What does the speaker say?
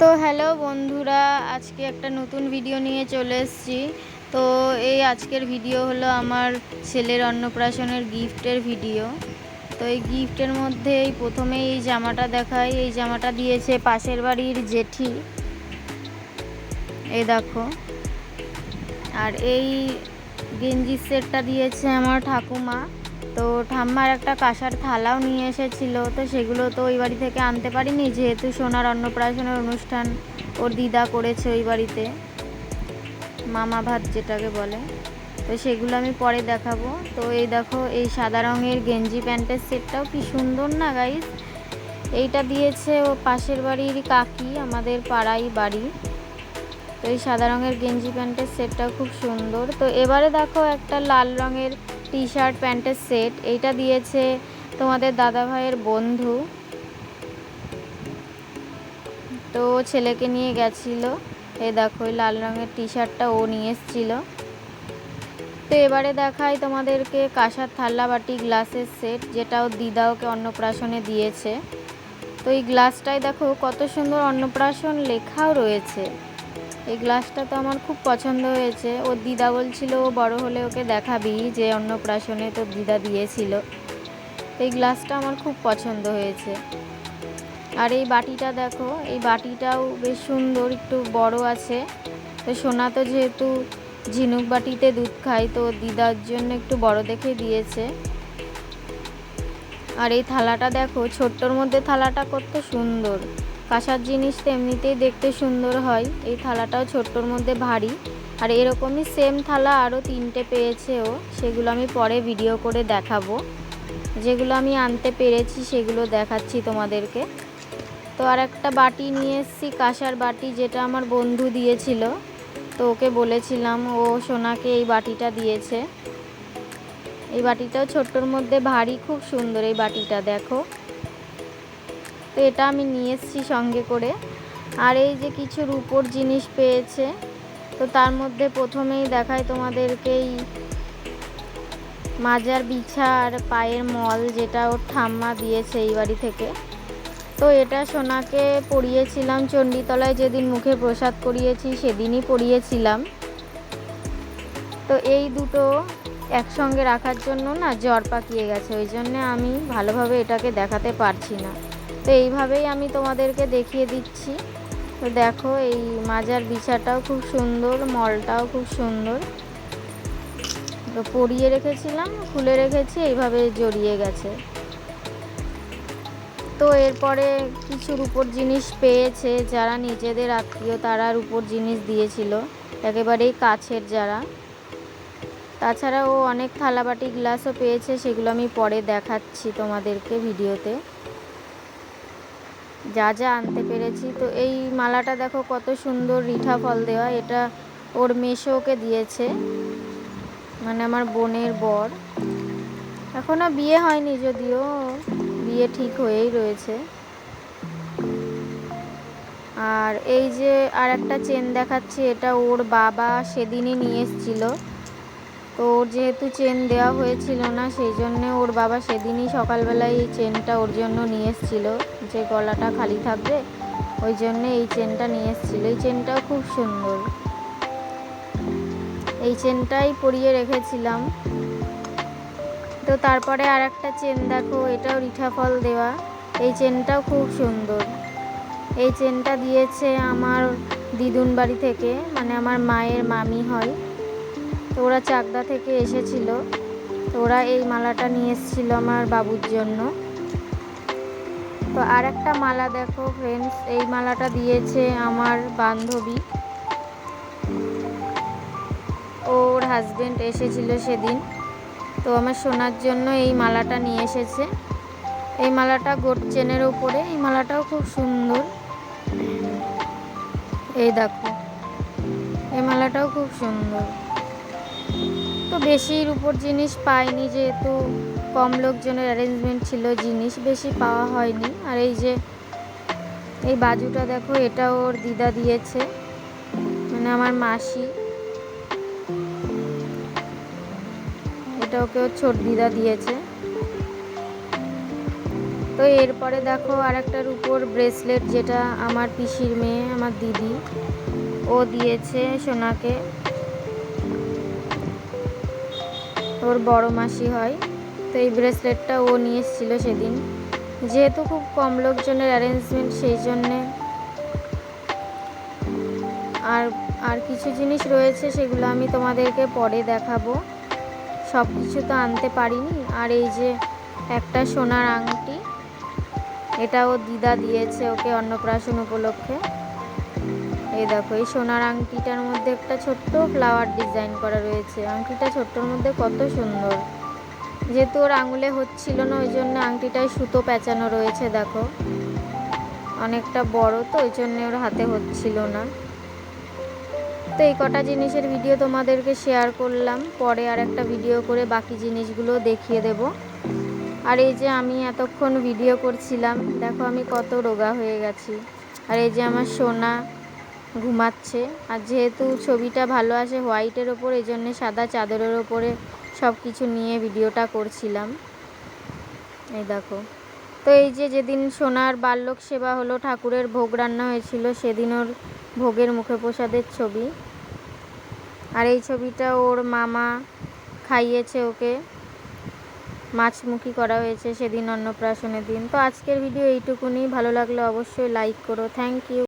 তো হ্যালো বন্ধুরা, আজকে একটা নতুন ভিডিও নিয়ে চলে এসেছি। তো এই আজকের ভিডিও হলো আমার ছেলের অন্নপ্রাশনের গিফটের ভিডিও তো এই গিফটের মধ্যে এই প্রথমে এই জামাটা দেখাই। এই জামাটা দিয়েছে পাশের বাড়ির জেঠি। এই দেখো। আর এই গেঞ্জির সেটটা দিয়েছে আমার ঠাকুমা। তো ঠাম্মার একটা কাঁসার থালাও নিয়ে এসেছিল, তো সেগুলো তো ওই বাড়ি থেকে আনতে পারিনি, যেহেতু সোনার অন্নপ্রাশনের অনুষ্ঠান ওর দিদা করেছে ওই বাড়িতে, মামা ভাত যেটাকে বলে। তো সেগুলো আমি পরে দেখাবো। তো এই দেখো, এই সাদা রঙের গেঞ্জি প্যান্টের সেটটাও কি সুন্দর না গাইস এইটা দিয়েছে ও পাশের বাড়ির কাকি, আমাদের পাড়াই বাড়ি। তো এই সাদা রঙের গেঞ্জি প্যান্টের সেটটাও খুব সুন্দর। তো এবারে দেখো একটা লাল রঙের টি শার্ট প্যান্টের সেট এইটা দিয়েছে তোমাদের দাদা ভাইয়ের বন্ধু। তো ছেলেকে নিয়ে গেছিল। এই দেখো ওই লাল রঙের টি শার্টটা ও নিয়ে এসেছিল। তো এবারে দেখাই তোমাদেরকে কাঁসার থাল্লা বাটি গ্লাসের সেট যেটা ওর দিদা ওকে অন্নপ্রাশনে দিয়েছে। তো এই গ্লাসটায় দেখো কত সুন্দর অন্নপ্রাশন লেখাও রয়েছে। এই গ্লাসটা তো আমার খুব পছন্দ হয়েছে। ওর দিদা বলছিল, ও বড় হলে ওকে দেখাবি যে অন্নপ্রাশনে তোর দিদা দিয়েছিল। এই গ্লাসটা আমার খুব পছন্দ হয়েছে। আর এই বাটিটা দেখো, এই বাটিটাও বেশ সুন্দর, একটু বড় আছে। তো সোনা তো যেহেতু ঝিনুক বাটিতে দুধ খায়, তো দিদার জন্য একটু বড় দেখে দিয়েছে। আর এই থালাটা দেখো, ছোট্টর মধ্যে থালাটা কত সুন্দর। কাঁসার জিনিস তো এমনিতেই দেখতে সুন্দর হয়। এই থালাটাও ছোট্টর মধ্যে ভারী। আর এরকমই সেম থালা আরও তিনটে পেয়েছে ও। সেগুলো আমি পরে ভিডিও করে দেখাবো। যেগুলো আমি আনতে পেরেছি সেগুলো দেখাচ্ছি তোমাদেরকে। তো আর একটা বাটি নিয়ে এসেছি, কাঁসার বাটি, যেটা আমার বন্ধু দিয়েছিল। তো ওকে বলেছিলাম, ও সোনাকে এই বাটিটা দিয়েছে। এই বাটিটাও ছোট্টর মধ্যে ভারী, খুব সুন্দর এই বাটিটা, দেখো। তো এটা আমি নিয়ে এসেছি সঙ্গে করে। আর এই যে কিছু রূপোর জিনিস পেয়েছে, তো তার মধ্যে প্রথমেই দেখায় তোমাদেরকে এই মাজার বিছা আর পায়ের মল যেটা ওর ঠাম্মা দিয়েছে এই বাড়ি থেকে। তো এটা সোনাকে পরিয়েছিলাম, চণ্ডীতলায় যেদিন মুখে প্রসাদ করিয়েছি সেদিনই পরিয়েছিলাম। তো এই দুটো একসঙ্গে রাখার জন্য না জ্বর পাকিয়ে গেছে, ওই জন্যে আমি ভালোভাবে এটাকে দেখাতে পারছি না। তো এইভাবেই আমি তোমাদেরকে দেখিয়ে দিচ্ছি। তো দেখো, এই মাজার বিছাটাও খুব সুন্দর, মলটাও খুব সুন্দর। তো পরিয়ে রেখেছিলাম, খুলে রেখেছি, এইভাবে জড়িয়ে গেছে। তো এরপরে কিছু রূপোর জিনিস পেয়েছে, যারা নিজেদের আত্মীয় তারা রূপোর জিনিস দিয়েছিল, একেবারেই কাছের যারা। তাছাড়া ও অনেক থালাবাটি গ্লাসও পেয়েছে, সেগুলো আমি পরে দেখাচ্ছি তোমাদেরকে ভিডিওতে। যা যা আনতে পেরেছি। তো এই মালাটা দেখো কত সুন্দর রিঠা ফল দেওয়া। এটা ওর মেশো ওকে দিয়েছে। মানে আমার বোনের বর। এখনও বিয়ে হয়নি যদিও। বিয়ে ঠিক হয়েই রয়েছে। আর এই যে আর একটা চেন দেখাচ্ছি, এটা ওর বাবা সেদিনই নিয়ে এসেছিল। তো ওর যেহেতু চেন দেওয়া হয়েছিল না, সেই জন্যে ওর বাবা সেদিনই সকালবেলায় এই চেনটা ওর জন্য নিয়ে এসেছিল। যে গলাটা খালি থাকবে, ওই জন্যে এই চেনটা নিয়ে এসেছিল। এই চেনটাও খুব সুন্দর। এই চেনটাই পরিয়ে রেখেছিলাম। তো তারপরে আর একটা চেন দেখো, এটাও রিঠা ফল দেওয়া। এই চেনটাও খুব সুন্দর। এই চেনটা দিয়েছে আমার দিদুন বাড়ি থেকে মানে আমার মায়ের মামি হয়। তো ওরা চাকদা থেকে এসেছিল। তো ওরা এই মালাটা নিয়ে এসেছিল আমার বাবুর জন্য। তো আর একটা মালা দেখো ফ্রেন্ডস এই মালাটা দিয়েছে আমার বান্ধবী। ওর হাজবেন্ড এসেছিল সেদিন। তো আমার সোনার জন্য এই মালাটা নিয়ে এসেছে। এই মালাটা গোট চেনের ওপরে এই মালাটাও খুব সুন্দর। এই দেখো, এই মালাটাও খুব সুন্দর। তো বেশির উপর জিনিস পাইনি, যেহেতু কম লোকজনের অ্যারেঞ্জমেন্ট ছিল, জিনিস বেশি পাওয়া হয়নি। আর এই যে, এই বাজুটা দেখো, এটা ওর দিদা দিয়েছে মানে আমার মাসি। এটা ওকে ওর ছোট দিদা দিয়েছে। তো এরপরে দেখো আর একটার উপর ব্রেসলেট যেটা আমার পিসির মেয়ে, আমার দিদি, ও দিয়েছে সোনাকে। ওর বড় মাসি হয়, তো এই ব্রেসলেটটা ও নিয়ে এসেছিল সেদিন। যেহেতু খুব কম লোকজনের অ্যারেঞ্জমেন্ট সেই জন্যে আর আর কিছু জিনিস রয়েছে সেগুলো আমি তোমাদেরকে পরে দেখাবো। সব কিছু তো আনতে পারিনি। আর এই যে একটা সোনার আংটি এটা ও দিদা দিয়েছে ওকে অন্নপ্রাশন উপলক্ষে। এই দেখো, এই সোনার আংটিটার মধ্যে একটা ছোট্ট ফ্লাওয়ার ডিজাইন করা রয়েছে। আংটিটা ছোট্টর মধ্যে কত সুন্দর। যেহেতু ওর আঙুলে হচ্ছিল না, ওই জন্য আংটিটায় সুতো পেঁচানো রয়েছে, দেখো। অনেকটা বড় তো, ওই জন্য ওর হাতে হচ্ছিল না। তো এই কটা জিনিসের ভিডিও তোমাদেরকে শেয়ার করলাম। পরে আর একটা ভিডিও করে বাকি জিনিসগুলো দেখিয়ে দেব। আর এই যে আমি এতক্ষণ ভিডিও করছিলাম, দেখো আমি কত রোগা হয়ে গেছি। আর এই যে আমার সোনা ঘুমাচ্ছে। আর যেহেতু ছবিটা ভালো আসে হোয়াইটের ওপর এই জন্যে সাদা চাদরের ওপরে সব কিছু নিয়ে ভিডিওটা করছিলাম। এই দেখো। তো এই যে যেদিন সোনার বাল্যক সেবা হলো, ঠাকুরের ভোগ রান্না হয়েছিল, সেদিন ওর ভোগের মুখে প্রসাদের ছবি। আর এই ছবিটা ওর মামা খাইয়েছে ওকে। মাছমুখী করা হয়েছে সেদিন অন্নপ্রাশনের দিন। তো আজকের ভিডিও এইটুকুনি। ভালো লাগলে অবশ্যই লাইক করো। Thank you.